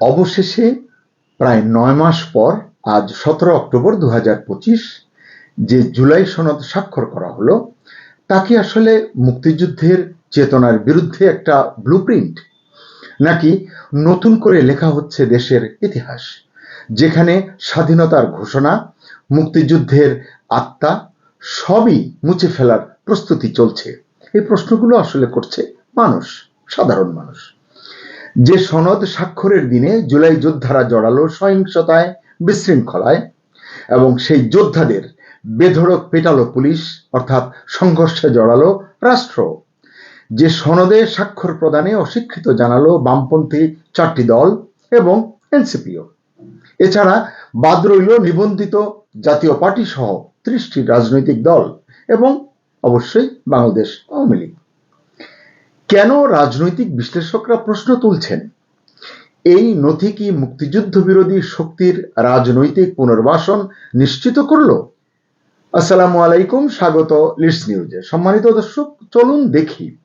অবশেষে প্রায় নয় মাস পর, আজ সতেরো অক্টোবর দু হাজার পঁচিশ, যে জুলাই সনদ স্বাক্ষর করা হলো, তাকে আসলে মুক্তিযুদ্ধের চেতনার বিরুদ্ধে একটা ব্লুপ্রিন্ট নাকি নতুন করে লেখা হচ্ছে দেশের ইতিহাস, যেখানে স্বাধীনতার ঘোষণা, মুক্তিযুদ্ধের আত্মা সবই মুছে ফেলার প্রস্তুতি চলছে। এই প্রশ্নগুলো আসলে করছে মানুষ, সাধারণ মানুষ। যে সনদ স্বাক্ষরের দিনে জুলাই যোদ্ধারা জড়ালো সহিংসতায়, বিশৃঙ্খলায়, এবং সেই যোদ্ধাদের বেধড়ক পেটালো পুলিশ, অর্থাৎ সংঘর্ষে জড়ালো রাষ্ট্র। যে সনদে স্বাক্ষর প্রদানে অশিক্ষিত জানালো বামপন্থী চারটি দল এবং এনসিপিও। এছাড়া বাদ রইল নিবন্ধিত জাতীয় পার্টি সহ ত্রিশটি রাজনৈতিক দল এবং অবশ্যই বাংলাদেশ আওয়ামী লীগ। কেন রাজনৈতিক বিশ্লেষকরা প্রশ্ন তুলছেন? এই নথি কি মুক্তিযুদ্ধ বিরোধী শক্তির রাজনৈতিক পুনর্বাসন নিশ্চিত করল? আসসালামু আলাইকুম, স্বাগত লিডস নিউজে। সম্মানিত দর্শক, চলুন দেখি।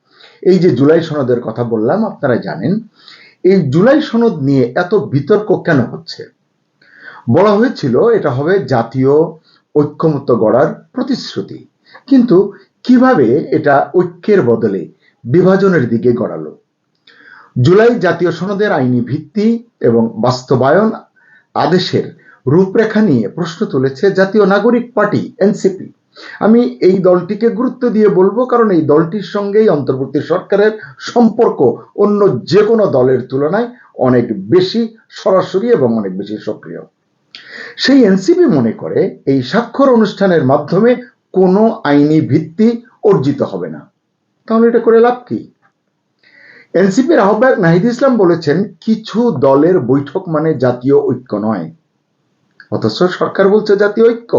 এই যে জুলাই সনদের কথা বললাম, আপনারা জানেন, এই জুলাই সনদ নিয়ে এত বিতর্ক কেন হচ্ছে? বলা হয়েছিল এটা হবে জাতীয় ঐক্যমত্য গড়ার প্রতিশ্রুতি। কিন্তু কীভাবে এটা ঐক্যের বদলে বিভাজনের দিকে গড়ালো। জুলাই জাতীয় সনদের আইনি ভিত্তি এবং বাস্তবায়ন আদেশের রূপরেখা নিয়ে প্রশ্ন তুলেছে জাতীয় নাগরিক পার্টি, এনসিপি। আমি এই দলটিকে গুরুত্ব দিয়ে বলব কারণ এই দলটির সঙ্গেই অন্তর্বর্তী সরকারের সম্পর্ক অন্য যে কোনো দলের তুলনায় অনেক বেশি সরাসরি এবং অনেক বেশি সক্রিয়। সেই এনসিপি মনে করে এই স্বাক্ষর অনুষ্ঠানের মাধ্যমে কোনো আইনি ভিত্তি অর্জিত হবে না। তাহলে এটা করে লাভ কি? এনসিপির আহ্বায়ক নাহিদ ইসলাম বলেছেন, কিছু দলের বৈঠক মানে জাতীয় ঐক্য নয়। অথচ সরকার বলছে জাতীয় ঐক্য।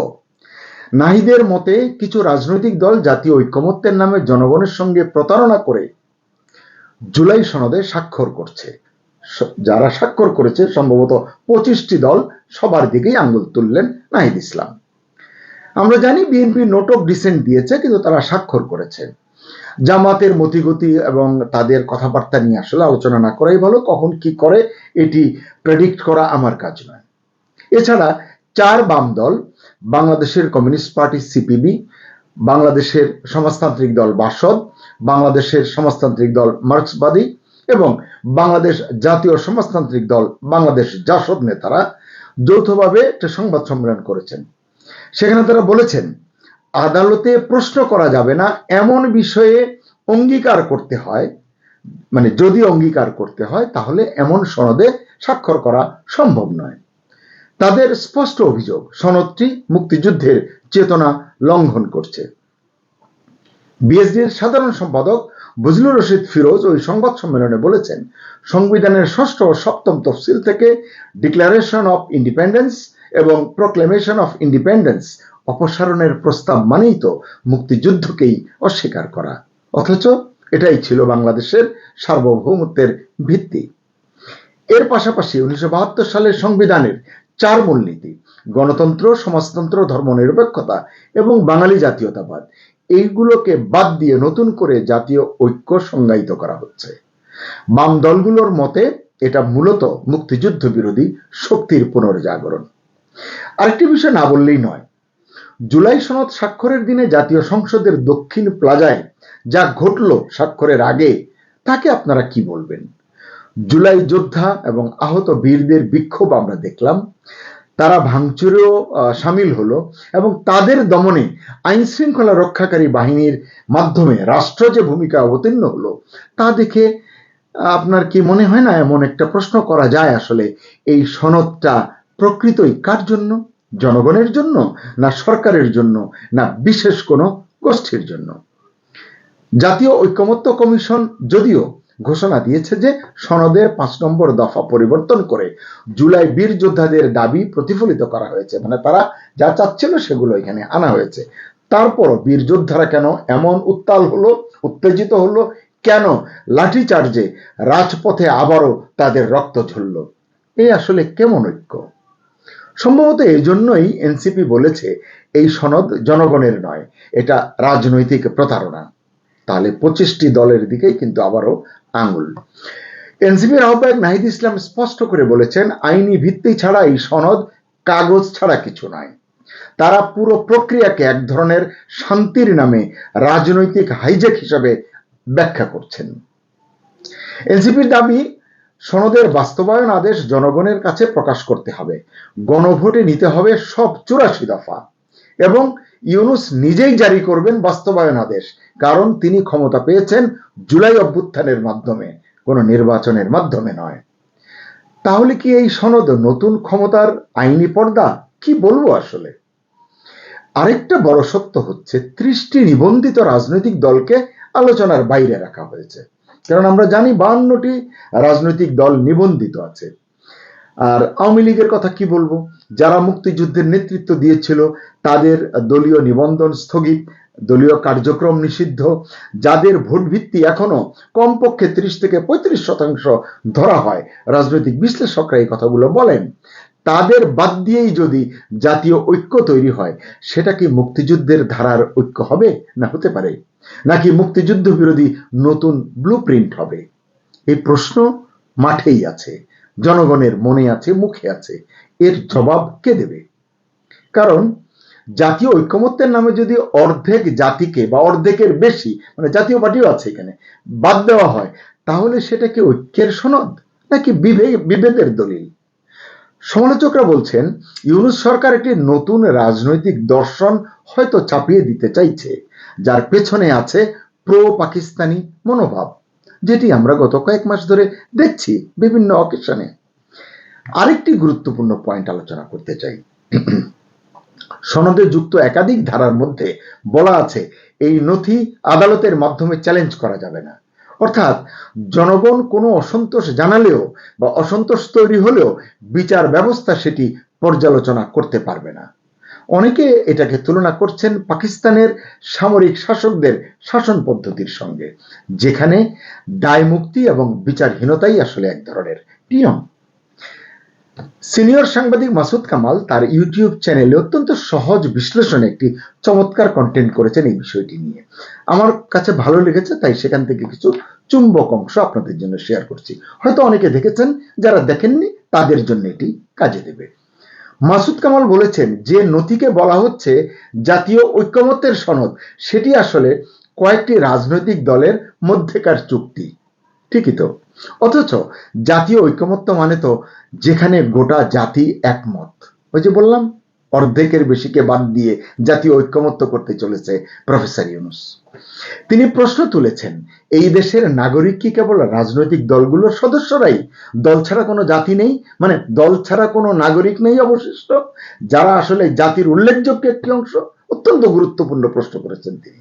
নাহিদের মতে, কিছু রাজনৈতিক দল জাতীয় ঐক্যমত্যের নামে জনগণের সঙ্গে প্রতারণা করে জুলাই সনদে স্বাক্ষর করছে। যারা স্বাক্ষর করেছে, সম্ভবত পঁচিশটি দল সবার দিকেই আঙ্গুল তুললেন নাহিদ ইসলাম। আমরা জানি বিএনপি নোট অফ ডিসেন্ট দিয়েছে, কিন্তু তারা স্বাক্ষর করেছে। জামাতের মতিগতি এবং তাদের কথাবার্তা নিয়ে আসলে আলোচনা না করাই ভালো, কখন কি করে এটি প্রেডিক্ট করা আমার কাজ নয়। এছাড়া চার বাম দল, বাংলাদেশের কমিউনিস্ট পার্টি সিপিবি বাংলাদেশের সমাজতান্ত্রিক দল বাসদ, বাংলাদেশের সমাজতান্ত্রিক দল মার্ক্সবাদী এবং বাংলাদেশ জাতীয় সমাজতান্ত্রিক দল বাংলাদেশ জাসদ নেতারা যৌথভাবে একটা সংবাদ সম্মেলন করেছেন। সেখানে তারা বলেছেন আদালতে প্রশ্ন করা যাবে না, এমন বিষয়ে অঙ্গীকার করতে হয় মানে যদি অঙ্গীকার করতে হয়, তাহলে এমন সনদে স্বাক্ষর করা সম্ভব নয়। তাদের স্পষ্ট অভিযোগ, সনদটি মুক্তিযুদ্ধের চেতনা লঙ্ঘন করছে। বিএসডির সাধারণ সম্পাদক বজলুর রশিদ ফিরোজ ওই সংবাদ সম্মেলনে বলেছেন, সংবিধানের ষষ্ঠ ও সপ্তম তফসিল থেকে ডিক্লারেশন অফ ইন্ডিপেন্ডেন্স এবং প্রোক্লেমেশন অফ ইন্ডিপেন্ডেন্স অপসারণের প্রস্তাব মানেই তো মুক্তিযুদ্ধকেই অস্বীকার করা। অথচ এটাই ছিল বাংলাদেশের সার্বভৌমত্বের ভিত্তি। এর পাশাপাশি উনিশশো বাহাত্তর সালের সংবিধানের চার মূলনীতি, গণতন্ত্র, সমাজতন্ত্র, ধর্মনিরপেক্ষতা এবং বাঙালি জাতীয়তাবাদ, এইগুলোকে বাদ দিয়ে নতুন করে জাতীয় ঐক্য সংজ্ঞায়িত করা হচ্ছে। বাম দলগুলোর মতে এটা মূলত মুক্তিযুদ্ধ বিরোধী শক্তির পুনর্জাগরণ। আরেকটি বিষয় না বললেই নয় জুলাই সনদ স্বাক্ষরের দিনে জাতীয় সংসদের দক্ষিণ প্লাজায় যা ঘটল স্বাক্ষরের আগে, তাকে আপনারা কি বলবেন? জুলাই যোদ্ধা এবং আহত বীরদের বিক্ষোভ আমরা দেখলাম। তারা ভাঙচুরেও সামিল হলো এবং তাদের দমনে আইন শৃঙ্খলা রক্ষাকারী বাহিনীর মাধ্যমে রাষ্ট্র যে ভূমিকা অবতীর্ণ হলো, তা দেখে আপনার কি মনে হয় না এমন একটা প্রশ্ন করা যায় আসলে এই সনদটা প্রকৃতই কার জন্য? জনগণের জন্য, না সরকারের জন্য, না বিশেষ কোনো গোষ্ঠীর জন্য। জাতীয় ঐক্যমত্য কমিশন যদিও ঘোষণা দিয়েছে যে সনদের পাঁচ নম্বর দফা পরিবর্তন করে জুলাই বীর যোদ্ধাদের দাবি প্রতিফলিত করা হয়েছে। মানে তারা যা চাচ্ছিল সেগুলো এখানে আনা হয়েছে। তারপরও বীর যোদ্ধারা কেন এমন উত্তাল হলো, উত্তেজিত হলো, কেন লাঠি চার্জে রাজপথে আবারও তাদের রক্ত ঝরল? এই আসলে কেমন ঐক্য? সম্ভবত এই জন্যই এনসিপি বলেছে, এই সনদ জনগণের নয়, এটা রাজনৈতিক প্রতারণা। তাহলে পঁচিশটি দলের দিকেই কিন্তু আবারও আঙুল। এনসিপির আহ্বায়ক নাহিদ ইসলাম স্পষ্ট করে বলেছেন, আইনি ভিত্তি ছাড়া এই সনদ কাগজ ছাড়া কিছু নয়। তারা পুরো প্রক্রিয়াকে এক ধরনের শান্তির নামে রাজনৈতিক হাইজেক হিসাবে ব্যাখ্যা করছেন। এনসিপির দাবি সনদের বাস্তবায়ন আদেশ জনগণের কাছে প্রকাশ করতে হবে। গণভোটে নিতে হবে সব চুরাশি দফা। এবং ইউনুস নিজেই জারি করবেন বাস্তবায়ন আদেশ, কারণ তিনি ক্ষমতা পেয়েছেন জুলাই অভ্যুত্থানের মাধ্যমে, কোনো নির্বাচনের মাধ্যমে নয়। তাহলে কি এই সনদ নতুন ক্ষমতার আইনি পর্দা? কি বলব আসলে? আরেকটা বড় সত্য হচ্ছে, ত্রিশটি নিবন্ধিত রাজনৈতিক দলকে আলোচনার বাইরে রাখা হয়েছে। কারণ আমরা জানি বাহান্নটি রাজনৈতিক দল নিবন্ধিত আছে। আর আওয়ামী লীগের কথা কি বলব? যারা মুক্তিযুদ্ধের নেতৃত্ব দিয়েছিল, তাদের দলীয় নিবন্ধন স্থগিত, দলীয় কার্যক্রম নিষিদ্ধ, যাদের ভোট ভিত্তি এখনও কমপক্ষে ত্রিশ থেকে পঁয়ত্রিশ শতাংশ ধরা হয়। রাজনৈতিক বিশ্লেষকরা এই কথাগুলো বলেন। তাদের বাদ দিয়েই যদি জাতীয় ঐক্য তৈরি হয়, সেটা কি মুক্তিযুদ্ধের ধারার ঐক্য হবে? না, হতে পারে। নাকি মুক্তিযুদ্ধ বিরোধী নতুন ব্লু হবে? এই প্রশ্ন মাঠেই আছে। জনগণের মনে আছে, মুখে আছে। এর জবাব কে দেবে? কারণ জাতীয় ঐক্যমত্যের নামে যদি অর্ধেক জাতিকে বা অর্ধেকের বেশি মানে জাতীয় পার্টিও আছে এখানে, বাদ দেওয়া হয়, তাহলে সেটা কি ঐক্যের সনদ? নাকি বিভেদের দলিল? সমালোচকরা বলছেন, ইউনুস সরকার একটি নতুন রাজনৈতিক দর্শন হয়তো চাপিয়ে দিতে চাইছে, যার পেছনে আছে প্রো পাকিস্তানি মনোভাব, যেটি আমরা গত কয়েক মাস ধরে দেখছি বিভিন্ন অকেশনে। আরেকটি গুরুত্বপূর্ণ পয়েন্ট আলোচনা করতে চাই। সনদে যুক্ত একাধিক ধারার মধ্যে বলা আছে, এই নথি আদালতের মাধ্যমে চ্যালেঞ্জ করা যাবে না। অর্থাৎ জনগণ কোনো অসন্তোষ জানালেও বা অসন্তোষ তৈরি হলেও বিচার ব্যবস্থা সেটি পর্যালোচনা করতে পারবে না। অনেকে এটাকে তুলনা করছেন পাকিস্তানের সামরিক শাসকদের শাসন পদ্ধতির সঙ্গে, যেখানে দায় মুক্তি এবং বিচারহীনতাই আসলে এক ধরনের নিয়ম। সিনিয়র সাংবাদিক মাসুদ কামাল তার ইউটিউব চ্যানেলে অত্যন্ত সহজ বিশ্লেষণে একটি চমৎকার কন্টেন্ট করেছেন এই বিষয়টি নিয়ে। আমার কাছে ভালো লেগেছে, তাই সেখান থেকে কিছু চুম্বক অংশ আপনাদের জন্য শেয়ার করছি। হয়তো অনেকে দেখেছেন, যারা দেখেননি, তাদের জন্য এটি কাজে দেবে। মাসুদ কামাল বলেছেন, যে নথিকে বলা হচ্ছে জাতীয় ঐক্যমত্যের সনদ, সেটি আসলে কয়েকটি রাজনৈতিক দলের মধ্যেকার চুক্তি। ঠিকই তো? অথচ জাতীয় ঐক্যমত্য মানে তো যেখানে গোটা জাতি একমত। ওই যে বললাম, অর্ধেকের বেশিকে বাদ দিয়ে জাতীয় ঐক্যমত্য করতে চলেছে প্রফেসর ইউনুস। তিনি প্রশ্ন তুলেছেন, এই দেশের নাগরিক কি কেবল রাজনৈতিক দলগুলোর সদস্যরাই? দল ছাড়া কোনো জাতি নেই? মানে দল ছাড়া কোনো নাগরিক নেই অবশিষ্ট? যারা আসলে জাতির উল্লেখযোগ্য একটি অংশ? অত্যন্ত গুরুত্বপূর্ণ প্রশ্ন করেছেন তিনি।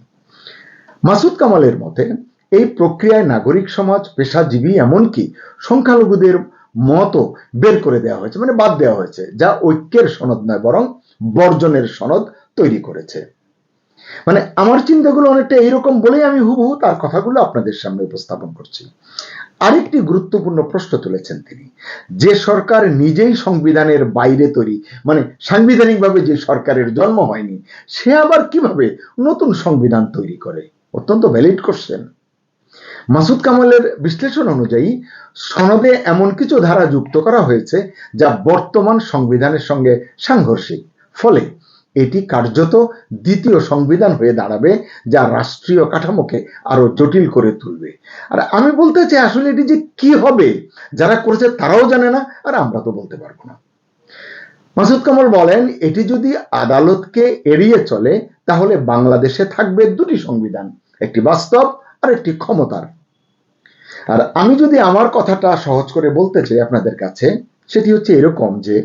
মাসুদ কামালের মতে এই প্রক্রিয়ায় নাগরিক সমাজ, পেশাজীবী এমনকি সংখ্যালঘুদের মতও বের করে দেওয়া হয়েছে মানে বাদ দেওয়া হয়েছে, যা ঐক্যের সনদ নয়, বরং বর্জনের সনদ তৈরি করেছে। মানে আমার চিন্তাগুলো অনেকটা এইরকম বলেই আমি হুবহু তার কথাগুলো আপনাদের সামনে উপস্থাপন করছি। আরেকটি গুরুত্বপূর্ণ প্রশ্ন তুলেছেন তিনি, যে সরকার নিজেই সংবিধানের বাইরে তৈরি মানে সাংবিধানিকভাবে যে সরকারের জন্ম হয়নি, সে আবার কীভাবে নতুন সংবিধান তৈরি করে? অত্যন্ত ভ্যালিড কোশ্চেন মাসুদ কামালের বিশ্লেষণ অনুযায়ী, সনদে এমন কিছু ধারা যুক্ত করা হয়েছে যা বর্তমান সংবিধানের সঙ্গে সাংঘর্ষিক। ফলে এটি কার্যত দ্বিতীয় সংবিধান হয়ে দাঁড়াবে যা রাষ্ট্রীয় কাঠামোকে আরও জটিল করে তুলবে। আর আমি বলতে চাই আসলে এটি যে কি হবে, যারা করেছে তারাও জানে না, আর আমরা তো বলতে পারব না। মাসুদ কামাল বলেন, এটি যদি আদালতকে এড়িয়ে চলে, তাহলে বাংলাদেশে থাকবে দুটি সংবিধান, একটি বাস্তব আর একটি ক্ষমতার। আর আমি যদি আমার কথাটা সহজ করে বলতে চাই আপনাদের কাছে, সেটি হচ্ছে এরকম যে,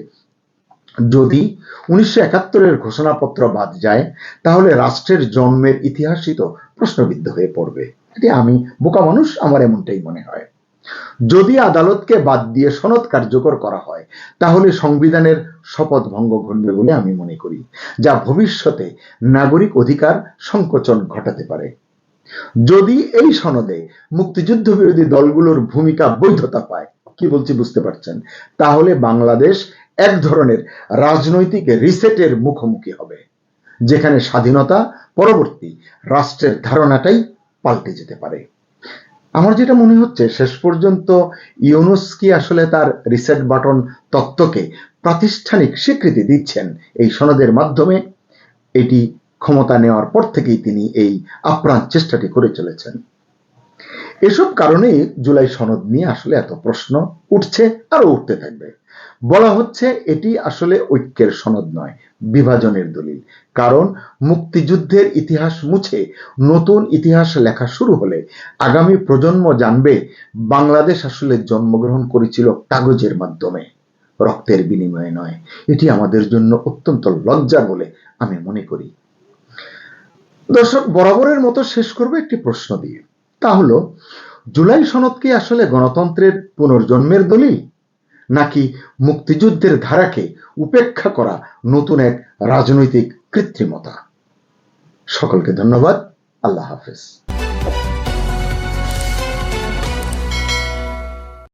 যদি উনিশশো একাত্তরের ঘোষণাপত্র বাদ যায়, তাহলে রাষ্ট্রের জন্মের ইতিহাসই তো প্রশ্নবিদ্ধ হয়ে পড়বে। এটি আমি বোকা মানুষ, আমার এমনটাই মনে হয়। যদি আদালতকে বাদ দিয়ে সনদ কার্যকর করা হয়, তাহলে সংবিধানের শপথ ভঙ্গ ঘটবে বলে আমি মনে করি, যা ভবিষ্যতে নাগরিক অধিকার সংকোচন ঘটাতে পারে। যদি এই সনদে মুক্তিযুদ্ধ বিরোধী দলগুলোর ভূমিকা বৈধতা পায়, কি বলছি বুঝতে পারছেন? তাহলে বাংলাদেশ এক ধরনের রাজনৈতিক রিসেটের মুখোমুখি হবে, যেখানে স্বাধীনতা পরবর্তী রাষ্ট্রের ধারণাটাই পাল্টে যেতে পারে। আমার যেটা মনে হচ্ছে, শেষ পর্যন্ত ইউনুস কি আসলে তার রিসেট বাটন তত্ত্বকে প্রাতিষ্ঠানিক স্বীকৃতি দিচ্ছেন এই সনদের মাধ্যমে। এটি ক্ষমতা নেওয়ার পর থেকেই তিনি এই আপ্রাণ চেষ্টাটি করে চলেছেন। এসব কারণেই জুলাই সনদ নিয়ে আসলে এত প্রশ্ন উঠছে আরও উঠতে থাকবে। বলা হচ্ছে এটি আসলে ঐক্যের সনদ নয়, বিভাজনের দলিল। কারণ মুক্তিযুদ্ধের ইতিহাস মুছে নতুন ইতিহাস লেখা শুরু হলে আগামী প্রজন্ম জানবে বাংলাদেশ আসলে জন্মগ্রহণ করেছিল কাগজের মাধ্যমে, রক্তের বিনিময়ে নয়। এটি আমাদের জন্য অত্যন্ত লজ্জা বলে আমি মনে করি। দর্শক, বরাবরের মতো শেষ করবে একটি প্রশ্ন দিয়ে। তা হলো, জুলাই সনদ কি আসলে গণতন্ত্রের পুনর্জন্মের দলিল, নাকি মুক্তিযুদ্ধের ধারাকে উপেক্ষা করা নতুন এক রাজনৈতিক কৃত্রিমতা? সকলকে ধন্যবাদ। আল্লাহ হাফেজ।